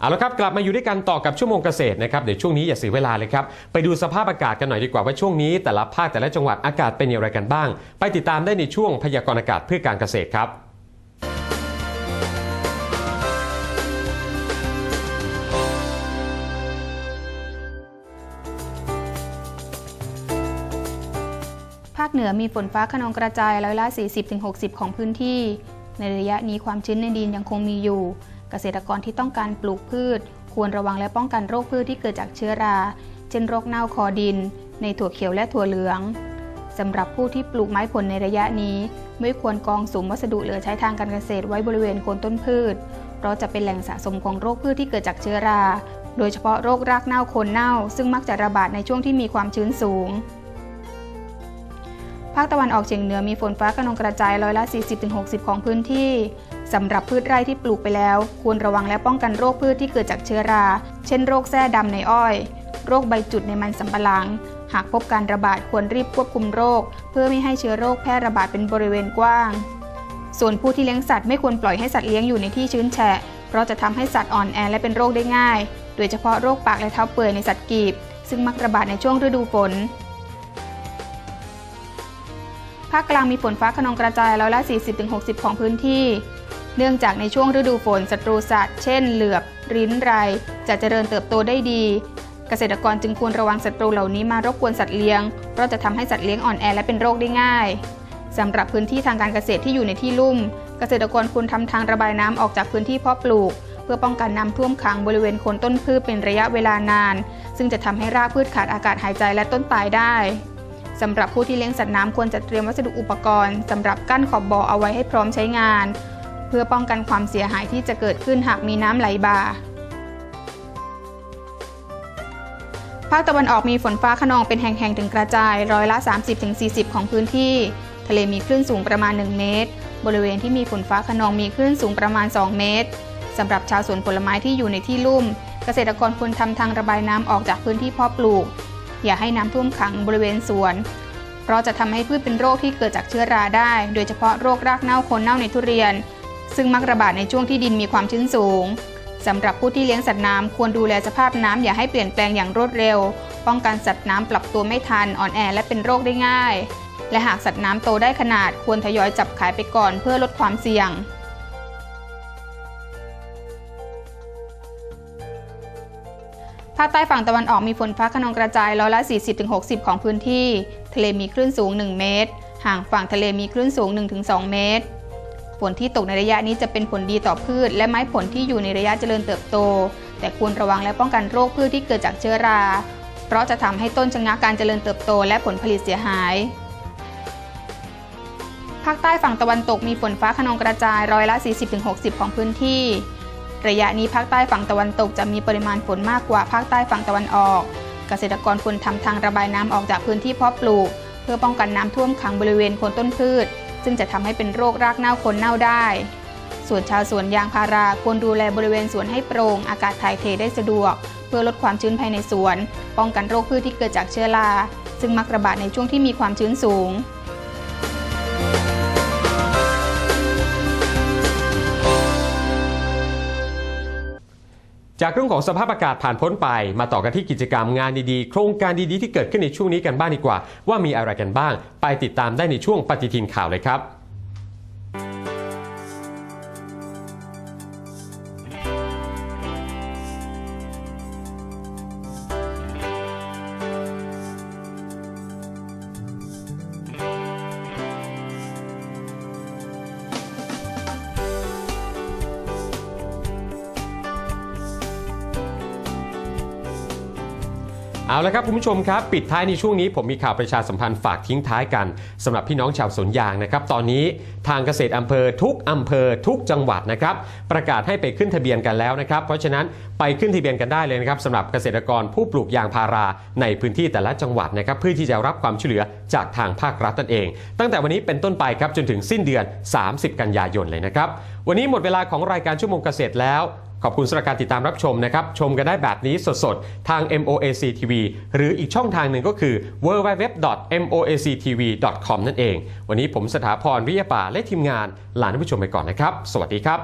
เอาละครับกลับมาอยู่ด้วยกันต่อกับชั่วโมงเกษตรนะครับเดี๋ยวช่วงนี้อย่าเสียเวลาเลยครับไปดูสภาพอากาศกันหน่อยดีกว่าว่าช่วงนี้แต่ละภาคแต่ละจังหวัดอากาศเป็นอย่างไรกันบ้าง ไปติดตามได้ในช่วงพยากรณ์อากาศเพื่อการเกษตรครับภาคเหนือมีฝนฟ้าขนองกระจายร้อยละ 40-60 ของพื้นที่ ในระยะนี้ความชื้นในดินยังคงมีอยู่ เกษตรกรที่ต้องการปลูกพืช ควรระวังและป้องกันโรคพืชที่เกิดจากเชื้อรา เช่นโรคเน่าคอดิน ในถั่วเขียวและถั่วเหลืองสำหรับผู้ที่ปลูกไม้ผลในระยะนี้ ไม่ควรกองสุมวัสดุเหลือใช้ทางการเกษตรไว้บริเวณโคนต้นพืช เพราะจะเป็นแหล่งสะสมของโรคพืชที่เกิดจากเชื้อรา โดยเฉพาะโรครากเน่าโคนเน่า ซึ่งมักจะระบาดในช่วงที่มีความชื้นสูง ภาคตะวันออกเฉียงเหนือมีฝนฟ้าขนองกระจายร้อยละ 40-60 ของพื้นที่ สำหรับพืชไร่ที่ปลูกไปแล้ว ควรระวังและป้องกันโรคพืชที่เกิดจากเชื้อรา เช่นโรคแส้ดำในอ้อย โรคใบจุดในมันสำปะหลัง หากพบการระบาดควรรีบควบคุมโรค เพื่อไม่ให้เชื้อโรคแพร่ระบาดเป็นบริเวณกว้าง ส่วนผู้ที่เลี้ยงสัตว์ไม่ควรปล่อยให้สัตว์เลี้ยงอยู่ในที่ชื้นแฉะ เพราะจะทำให้สัตว์อ่อนแอและเป็นโรคได้ง่าย โดยเฉพาะโรคปากและเท้าเปื่อยในสัตว์กีบ ซึ่งมักระบาดในช่วงฤดูฝนภาคกลางมีฝนฟ้าขนองกระจายร้อยละ 40-60 ของพื้นที่ เนื่องจากในช่วงฤดูฝนศัตรูสัตว์เช่นเหลือบ ริ้นไรจะเจริญเติบโตได้ดี เกษตรกรจึงควรระวังศัตรูเหล่านี้มารบกวนสัตว์เลี้ยงเพราะจะทำให้สัตว์เลี้ยงอ่อนแอและเป็นโรคได้ง่ายสำหรับพื้นที่ทางการเกษตรที่อยู่ในที่ลุ่ม เกษตรกรควรทำทางระบายน้ำออกจากพื้นที่เพาะปลูก เพื่อป้องกันน้ำท่วมขังบริเวณโคนต้นพืชเป็นระยะเวลานาน ซึ่งจะทำให้รากพืชขาดอากาศหายใจและต้นตายได้สำหรับผู้ที่เลี้ยงสัตว์น้ำควรจัดเตรียมวัสดุอุปกรณ์สำหรับกั้นขอบบ่อเอาไว้ให้พร้อมใช้งาน เพื่อป้องกันความเสียหายที่จะเกิดขึ้นหากมีน้ำไหลบ่า ภาคตะวันออกมีฝนฟ้าขนองเป็นแห่งๆถึงกระจาย ร้อยละ 30-40 ของพื้นที่ ทะเลมีคลื่นสูงประมาณ 1 เมตร บริเวณที่มีฝนฟ้าขนองมีคลื่นสูงประมาณ 2 เมตรสำหรับชาวสวนผลไม้ที่อยู่ในที่ลุ่ม เกษตรกรควรทำทางระบายน้ำออกจากพื้นที่เพาะปลูก อย่าให้น้ำท่วมขังบริเวณสวนเพราะจะทำให้พืชเป็นโรคที่เกิดจากเชื้อราได้ โดยเฉพาะโรครากเน่าโคนเน่าในทุเรียน ซึ่งมักระบาดในช่วงที่ดินมีความชื้นสูงสำหรับผู้ที่เลี้ยงสัตว์น้ำควรดูแลสภาพน้ำอย่าให้เปลี่ยนแปลงอย่างรวดเร็ว ป้องกันสัตว์น้ำปรับตัวไม่ทันอ่อนแอและเป็นโรคได้ง่าย และหากสัตว์น้ำโตได้ขนาดควรทยอยจับขายไปก่อนเพื่อลดความเสี่ยงภาคใต้ฝั่งตะวันออกมีฝนฟ้าขนองกระจายร้อยละ 40-60 ของพื้นที่ ทะเลมีคลื่นสูง 1 เมตร ห่างฝั่งทะเลมีคลื่นสูง 1-2 เมตร ฝนที่ตกในระยะนี้จะเป็นผลดีต่อพืช และไม้ผลที่อยู่ในระยะเจริญเติบโต แต่ควรระวังและป้องกันโรคพืชที่เกิดจากเชื้อรา เพราะจะทำให้ต้นชะงักการเจริญเติบโต และผลผลิตเสียหาย ภาคใต้ฝั่งตะวันตกมีฝนฟ้าขนองกระจายร้อยละ 40-60 ของพื้นที่ ระยะนี้ภาคใต้ฝั่งตะวันตกจะมีปริมาณฝนมากกว่าภาคใต้ฝั่งตะวันออก เกษตรกรควรทำทางระบายน้ำออกจากพื้นที่เพาะปลูก เพื่อป้องกันน้ำท่วมขังบริเวณโคนต้นพืช ซึ่งจะทำให้เป็นโรครากเน่าคนเน่าได้ ส่วนชาวสวนยางพาราควรดูแลบริเวณสวนให้โปร่งอากาศถ่ายเทได้สะดวก เพื่อลดความชื้นภายในสวน ป้องกันโรคพืชที่เกิดจากเชื้อรา ซึ่งมักระบาดในช่วงที่มีความชื้นสูง จากเรื่องของสภาพอากาศผ่านพ้นไป มาต่อกันที่กิจกรรมงานดีๆ โครงการดีๆที่เกิดขึ้นในช่วงนี้กันบ้างดีกว่า ว่ามีอะไรกันบ้าง ไปติดตามได้ในช่วงปฏิทินข่าวเลยครับ เอาละครับคุณผู้ชมครับ ปิดท้ายในช่วงนี้ผมมีข่าวประชาสัมพันธ์ฝากทิ้งท้ายกันสำหรับพี่น้องชาวสวนยางนะครับตอนนี้ทางเกษตรอำเภอทุกอำเภอทุกจังหวัดนะครับประกาศให้ไปขึ้นทะเบียนกันแล้วนะครับ เพราะฉะนั้นไปขึ้นทะเบียนกันได้เลยนะครับสำหรับเกษตรกรผู้ปลูกยางพาราในพื้นที่แต่ละจังหวัดนะครับเพื่อที่จะรับความช่วยเหลือจากทางภาครัฐนั่นเอง ตั้งแต่วันนี้เป็นต้นไปครับจนถึงสิ้นเดือน 30 กันยายนเลยนะครับวันนี้หมดเวลาของรายการชั่วโมงเกษตรแล้ว ขอบคุณสำหรับการติดตามรับชมนะครับ ชมกันได้แบบนี้สดๆ ทาง MOAC TV หรืออีกช่องทางหนึ่งก็คือ www.moactv.com นั่นเอง วันนี้ผมสถาพรวิยาป่าและทีมงานลาท่านผู้ชมไปก่อนนะครับ สวัสดีครับ